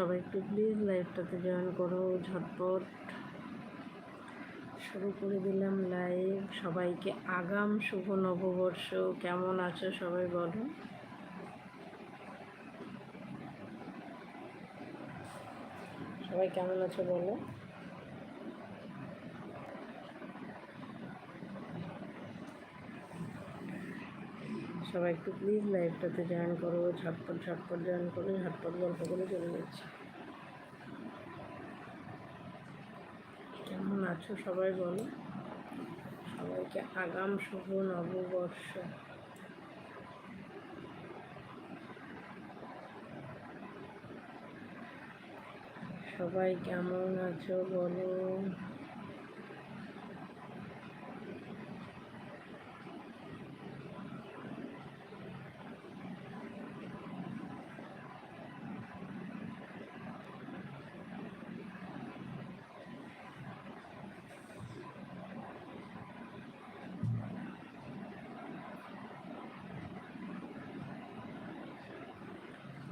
সবাই একটু please লাইভটাতে join করো, ঝটপট। শুরু করে দিলাম লাইভ সবাইকে আগাম, শুভ নববর্ষ। কেমন আছো সবাই বলো? সবাই কেমন আছো বলো? সবাই একটু প্লিজ লাইভটাতে জয়েন করো, ঝটপট ঝটপট জয়েন করে, ঝটপট গল্প করে চলে যাচ্ছে। কেমন আছো সবাই বলো? সবাইকে আগাম, শুভ, নববর্ষ। সবাই কেমন আছো বলো?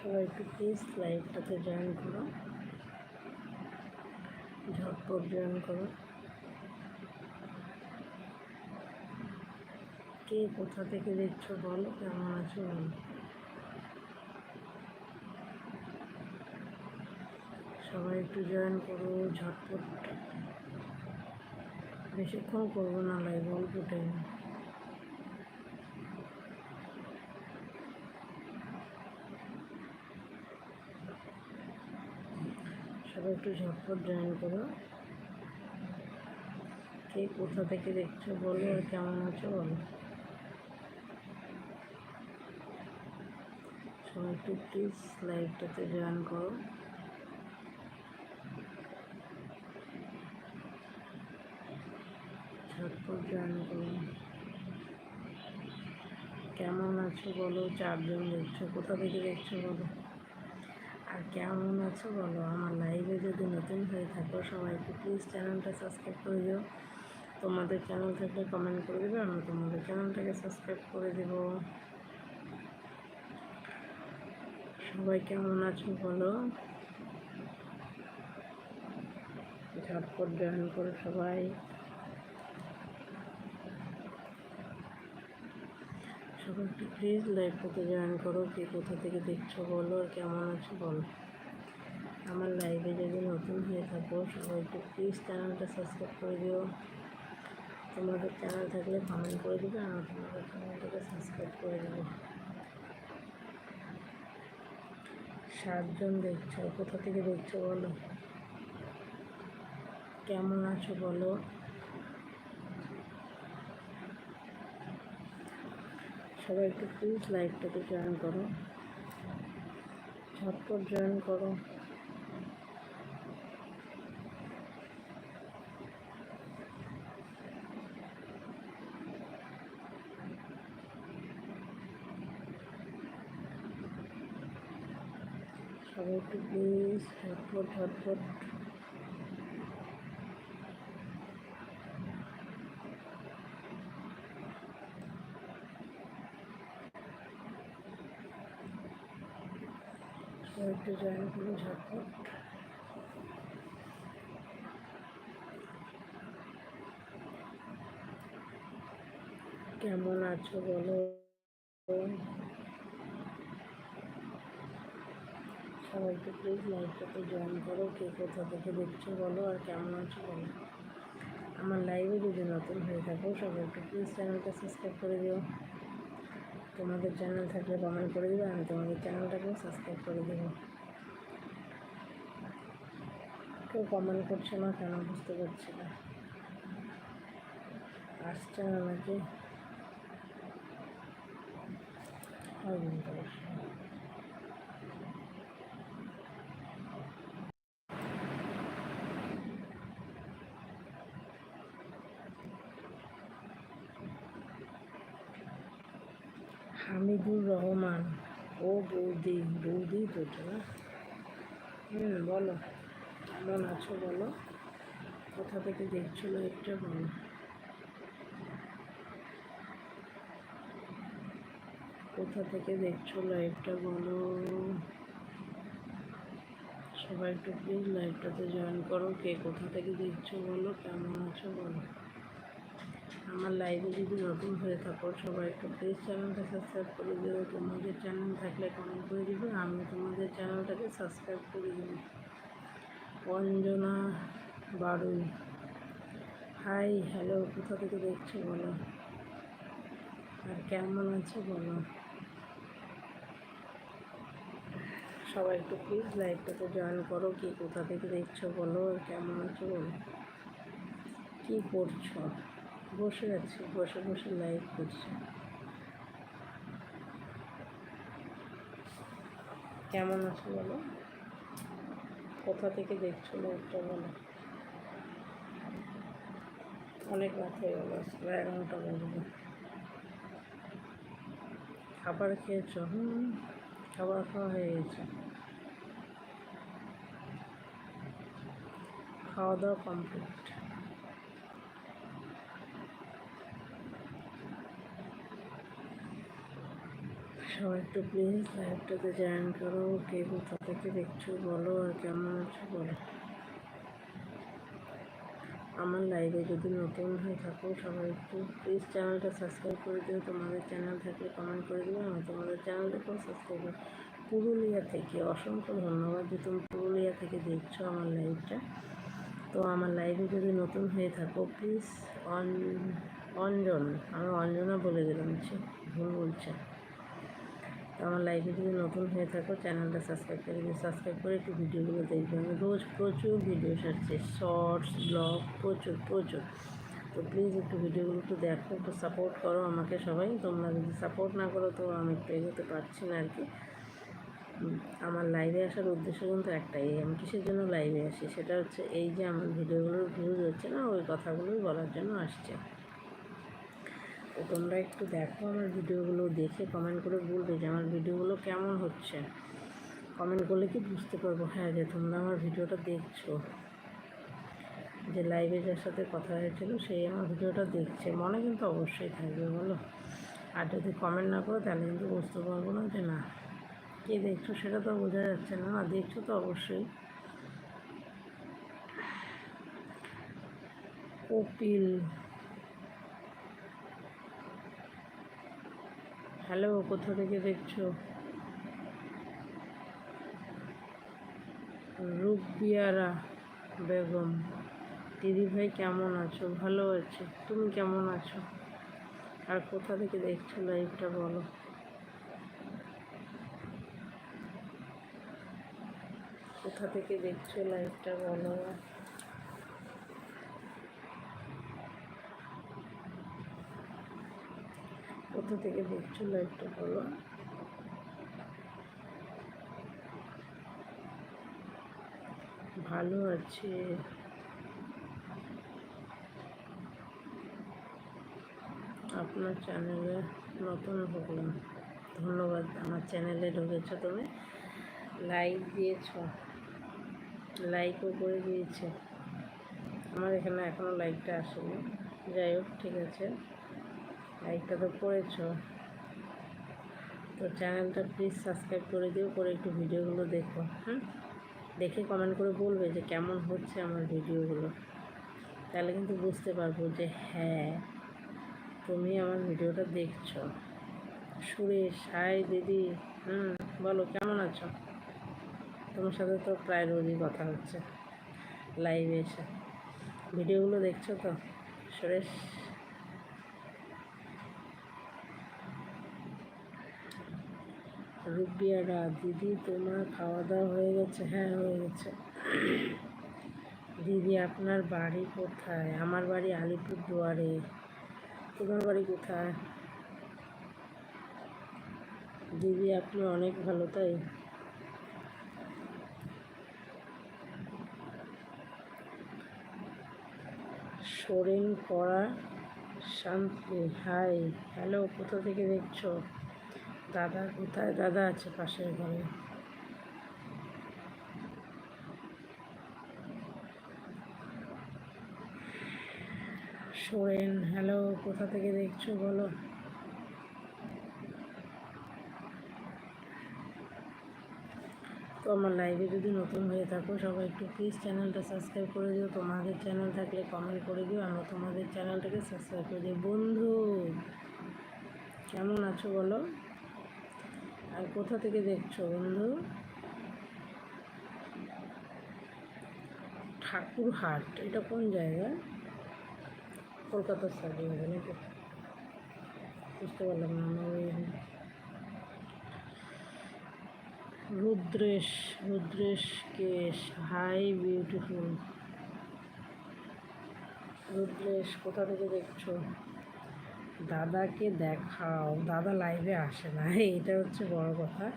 সবাই একটু প্লিজ লাইভটাতে জয়েন করো। ঝটপট জয়েন করো। কে কোথা থেকে দেখছ বলো, কেমন আছো বলো। সবাই একটু জয়েন করো, ঝটপট। বেশিক্ষণ করব না লাইভ অল্প টাইম সবাই একটু ঝটপট জয়েন করো। কে কোথা থেকে দেখছ বলো আর কেমন আছো বলো। সবাই একটু প্লিজ লাইভটাতে জয়েন করো। ঝটপট জয়েন করো। কেমন আছো বলো, চারজন দেখছ, কোথা থেকে দেখছ বলো। আর কেমন আছো বলো, আমার লাইভে যদি নতুন হয়ে থাকো, সবাইকে প্লিজ চ্যানেলটা সাবস্ক্রাইব করে দিও। তোমাদের চ্যানেল থাকলে কমেন্ট করে দেবে আমি তোমাদের চ্যানেলটাকে সাবস্ক্রাইব করে দেব। সবাই কেমন আছো বলো? ঝটপট জয়েন করো সবাই। সবাই একটু প্লিজ লাইভটাতে জয়েন করো, কে কোথা থেকে দেখছ বলো, আর কেমন আছো বলো। আমার লাইভে যদি নতুন হয়ে থাকো, সবাই একটু প্লিজ চ্যানেলটা সাবস্ক্রাইব করে দিও। তোমাদের চ্যানেল থাকলে কমেন্ট করে দেবে আর তোমাদের চ্যানেলটাকে সাবস্ক্রাইব করে দেবো। সাতজন দেখছ, কোথা থেকে দেখছ বলো? কেমন আছো বলো? সবাই একটু প্লিজ লাইভটাতে জয়েন করো। ঝটপট জয়েন করো সবাই একটু প্লিজ ঝটপট সবাই একটু জয়েন কেমন আছো বলো? সবাই একটু প্লিজ লাইভটাতে জয়েন করো, কে কোথা থেকে দেখছ বলো আর কেমন আছো বলো। আমার লাইভে যদি নতুন হয়ে থাকো সবাই একটু প্লিজ চ্যানেলটা সাবস্ক্রাইব করে দিও। তোমাদের চ্যানেল থাকলে কমেন্ট করে দেবে, আমি তোমাদের চ্যানেলটাকেও সাবস্ক্রাইব করে দেবো। কেউ কমেন্ট করছে না কেন, বুঝতে পারছি না। আসছে না নাকি? হয় বুঝতে পারছি না। হামিদুর রহমান। ও বৌদি বৌদি এটা না হুম, বলো। কেমন আছো বলো? কোথা থেকে দেখছ লাইভটা বলো। কোথা থেকে দেখছ লাইভটা বলো। সবাই একটু প্লিজ লাইভটাতে জয়েন করো। কে কোথা থেকে দেখছ বলো? কেমন আছো বলো। আমার লাইভে যদি নতুন হয়ে থাকো, সবাই একটু প্লিজ চ্যানেলটা সাবস্ক্রাইব করে দিও। তোমাদের চ্যানেল থাকলে কমেন্ট করে দেবে। আমি তোমাদের চ্যানেলটাকে সাবস্ক্রাইব করে দেবো। অঞ্জনা বারুই। হাই হ্যালো কোথা থেকে দেখছ বলো? আর কেমন আছো বলো? সবাই একটু প্লিজ লাইভটাতে জয়েন করো। কি কোথা থেকে দেখছ বলো? কেমন আছো বলো? কী করছ? বসে আছি, বসে বসে লাইভ করছি। কেমন আছো বলো? কোথা থেকে দেখছ লাইভটা বলো? অনেক রাত হয়ে গেল প্রায় এগারোটা বাজবে। খাবার খেয়েছো? হুম, খাবার খাওয়া হয়ে গেছে। খাওয়া দাওয়া কমপ্লিট সবাই একটু প্লিজ লাইভটাতে জয়েন করো, কে কোথা থেকে দেখছ বলো আর কেমন আছো বলো। আমার লাইভে যদি নতুন হয়ে থাকো, সবাই একটু প্লিজ চ্যানেলটা সাবস্ক্রাইব করে দিও। তোমাদের চ্যানেল থাকলে কমেন্ট করে দিও আমি তোমাদের চ্যানেলটাকেও সাবস্ক্রাইব করি। পুরুলিয়া থেকে অসংখ্য ধন্যবাদ যে তুমি পুরুলিয়া থেকে দেখছ আমার লাইভটা তো আমার লাইভে যদি নতুন হয়ে থাকো প্লিজ অন, অঞ্জন, আমি অঞ্জনা বলে দিলাম ভুল বলছে। আমার লাইভে যদি নতুন হয়ে থাকো চ্যানেলটা সাবস্ক্রাইব করে দিও। সাবস্ক্রাইব করে একটু ভিডিওগুলো দেখবে। আমি রোজ প্রচুর ভিডিও সারছি শর্টস ব্লগ প্রচুর প্রচুর। তো প্লিজ একটু ভিডিওগুলো একটু দেখো, একটু সাপোর্ট করো আমাকে সবাই। তোমরা যদি সাপোর্ট না করো, তো আমি একটু এগোতে পারছি না আর কি আমার লাইভে আসার উদ্দেশ্য কিন্তু একটাই, আমি কিসের জন্য লাইভে আসি? সেটা হচ্ছে এই যে আমার ভিডিওগুলোর ভিউজ হচ্ছে না, ওই কথাগুলোই বলার জন্য আসছে। তো তোমরা একটু দেখো আমার ভিডিওগুলো দেখে কমেন্ট করে বলবে যে আমার ভিডিওগুলো কেমন হচ্ছে। কমেন্ট করলে কি বুঝতে পারব? হ্যাঁ যে তোমরা আমার ভিডিওটা দেখছ। যে লাইভে যার সাথে কথা হয়েছিল, সেই আমার ভিডিওটা দেখছে। মনে কিন্তু অবশ্যই থাকবে, বলো। আর যদি কমেন্ট না করো, তাহলে কিন্তু বুঝতে পারব না যে না, কে দেখছ সেটা তো বোঝা যাচ্ছে না। না, দেখছ তো অবশ্যই। কপিল হ্যালো, কোথা থেকে দেখছ? রুবিয়ারা বেগম। দিদি ভাই, কেমন আছো? ভালো আছি। তুমি কেমন আছো? আর কোথা থেকে দেখছ লাইভটা বলো? কোথা থেকে দেখছ লাইভটা বলো? কোথা থেকে দেখছ লাইভটা বলো। ভালো আছে। আপনার চ্যানেলে নতুন ঢুকলাম ধন্যবাদ, আমার চ্যানেলে ঢুকেছো তুমি। লাইক দিয়েছ। লাইকও করে দিয়েছে। আমার এখানে এখনও লাইকটা আসেনি। যাই হোক, ঠিক আছে। লাইকটা তো করেছ। তো চ্যানেলটা প্লিজ সাবস্ক্রাইব করে দিও, করে একটু ভিডিওগুলো দেখো হুম দেখে কমেন্ট করে বলবে যে কেমন হচ্ছে আমার ভিডিওগুলো। তাহলে কিন্তু বুঝতে পারব যে হ্যাঁ তুমি আমার ভিডিওটা দেখছ। সুরেশ, হাই দিদি, হুম, বলো কেমন আছো? তোমার সাথে তো প্রায় রোজই কথা হচ্ছে লাইভে এসে। ভিডিওগুলো দেখছ তো? সুরেশ? রুবিয়ারা, দিদি, তোমার খাওয়া দাওয়া হয়ে গেছে? হ্যাঁ হয়ে গেছে। দিদি, আপনার বাড়ি কোথায়? আমার বাড়ি আলিপুর দুয়ারে তোমার বাড়ি কোথায়? দিদি, আপনি অনেক ভালো, তাই? সোরেন করা শান্তি। হাই, হ্যালো, কোথা থেকে দেখছ? দাদা কোথায়? দাদা আছে পাশের ঘরে। সোরেন হ্যালো কোথা থেকে দেখছ বলো? তো আমার লাইভে যদি নতুন হয়ে থাকো, সবাই একটু প্লিজ চ্যানেলটা সাবস্ক্রাইব করে দিও। তোমাদের চ্যানেল থাকলে কমেন্ট করে দিও আমরা তোমাদের চ্যানেলটাকে সাবস্ক্রাইব করে দিও বন্ধু, কেমন আছো বলো? আর কোথা থেকে দেখছ বন্ধু? ঠাকুরহাট, এটা কোন জায়গা? কলকাতার সাইডে হবে নাকি? বুঝতে পারলাম না রুদ্রেশ রুদ্রেশ কেশ হাই বিউটিফুল রুদ্রেশ, কোথা থেকে দেখছ? দাদাকে দেখাও। দাদা লাইভে আসে না। এটা হচ্ছে বড় কথা।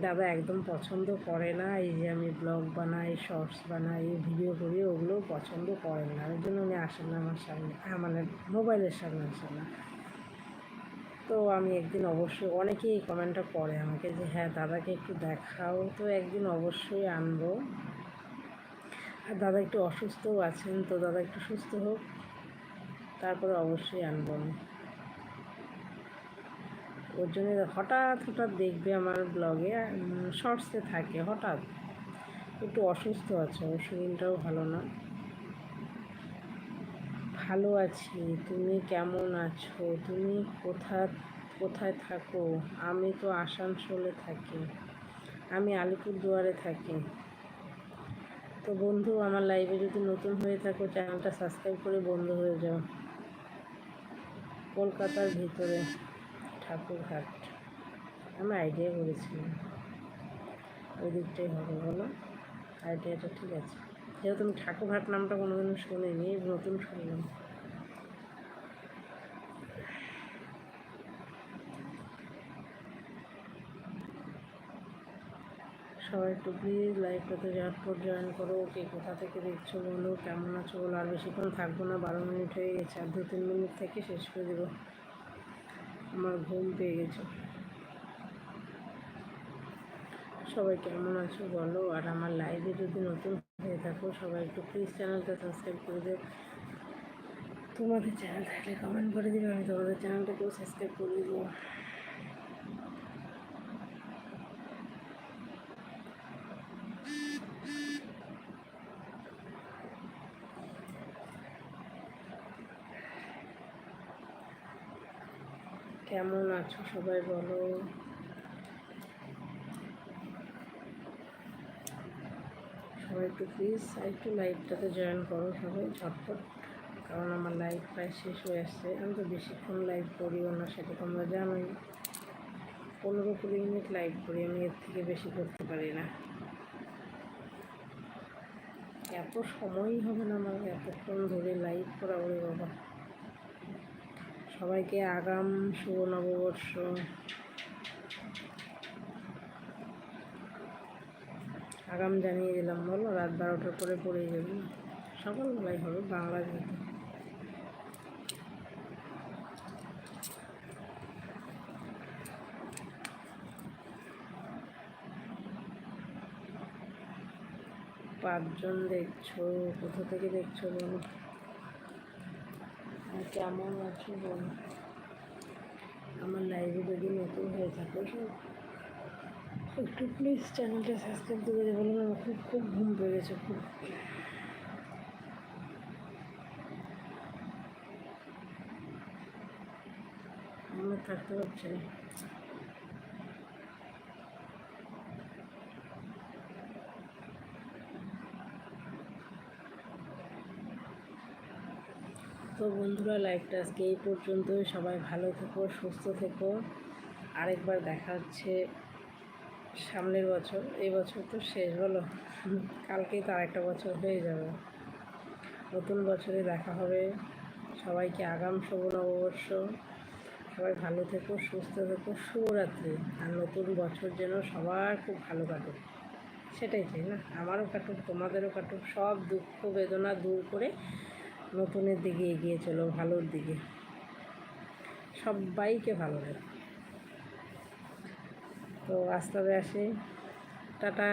দাদা একদম পছন্দ করে না। এই যে আমি ব্লগ বানাই শর্টস বানাই ভিডিও করি ওগুলো পছন্দ করেন না। ওই জন্য উনি আসেন না আমার সামনে। মানে মোবাইলের সামনে আসেন না। তো আমি একদিন অবশ্যই, অনেকেই কমেন্টটা করে আমাকে যে হ্যাঁ দাদাকে একটু দেখাও। তো একদিন অবশ্যই আনব। আর দাদা একটু অসুস্থও আছেন, তো দাদা একটু সুস্থ হোক। তারপরে অবশ্যই আনব। আমি ওর জন্য হঠাৎ হঠাৎ দেখবে আমার ব্লগে শর্টসে থাকে, হঠাৎ। একটু অসুস্থ আছে, ওর শরীরটাও ভালো না। ভালো আছি, তুমি কেমন আছো? তুমি কোথা, কোথায় থাকো? আমি তো আসানসোলে থাকি। আমি আলিপুরদুয়ারে থাকি। তো বন্ধু, আমার লাইভে যদি নতুন হয়ে থাকো চ্যানেলটা সাবস্ক্রাইব করে বন্ধু হয়ে যাও। কলকাতার ভিতরে ঠাকুরঘাট। আমি আইডিয়া করেছিলাম ওই দিকটাই হবে, বলো? আইডিয়াটা ঠিক আছে। যেহেতু আমি ঠাকুরঘাট নামটা কোনোদিনও শুনিনি, নতুন শুনলাম। সবাই একটু প্লিজ লাইভটাতে পর জয়েন করো। কে কোথা থেকে দেখছ বলো? কেমন আছো বলো? আর বেশিক্ষণ থাকব না, বারো মিনিট হয়ে গেছে। আর দু তিন মিনিট থেকে শেষ করে দেবো। আমার ঘুম পেয়ে গেছে। সবাই কেমন আছো বলো? আর আমার লাইভে যদি নতুন হয়ে থাকো, সবাই একটু প্লিজ চ্যানেলটা সাবস্ক্রাইব করে দেবে। তোমাদের চ্যানেল থাকলে কমেন্ট করে দিবে, আমি তোমাদের চ্যানেলটাকেও সাবস্ক্রাইব করে দেবো। কেমন আছো সবাই বলো? সবাই একটু প্লিজ একটু লাইভটাতে জয়েন করো সবাই, ঝটপট, কারণ আমার লাইভ প্রায় শেষ হয়ে আসছে। আমি তো বেশিক্ষণ লাইভ করিও না, সেটা তোমরা জানোই। পনেরো কুড়ি মিনিট লাইভ করি, আমি এর থেকে বেশি করতে পারি না। এত সময়ই হবে না আমার, এতক্ষণ ধরে লাইভ করা, ওরে বাবা। সবাইকে আগাম, শুভ নববর্ষ। আগাম জানিয়ে দিলাম, বলো, রাত বারোটার পরে পড়ে যাবে। সকালবেলায় হবে, বাংলা যেহেতু। পাঁচজন দেখছ, কোথা থেকে দেখছ বলো? কেমন আছো বল? আমার লাইভে যদি নতুন হয়ে থাকো একটু প্লিজ চ্যানেলটা সাবস্ক্রাইব করে দেবো আমার খুব খুব ঘুম পেয়ে গেছে খুব। আমার থাকতে পারছে না। তো বন্ধুরা লাইভটা আজকে এই পর্যন্তই। সবাই ভালো থেকো, সুস্থ থেকো। আরেকবার দেখা হচ্ছে সামনের বছর। এই বছর তো শেষ, বলো? কালকেই তো আরেকটা বছর হয়ে যাবে। নতুন বছরে দেখা হবে। সবাইকে আগাম শুভ নববর্ষ। সবাই ভালো থেকো, সুস্থ থেকো। শুভরাত্রি। আর নতুন বছর যেন সবার খুব ভালো কাটুক। সেটাই চাই না? আমারও কাটুক, তোমাদেরও কাটুক। সব দুঃখ বেদনা দূর করে নতুনের দিকে এগিয়ে চলো ভালোর দিকে। সবাইকে ভালো লাগে তো আস্তে আসে। টাটা।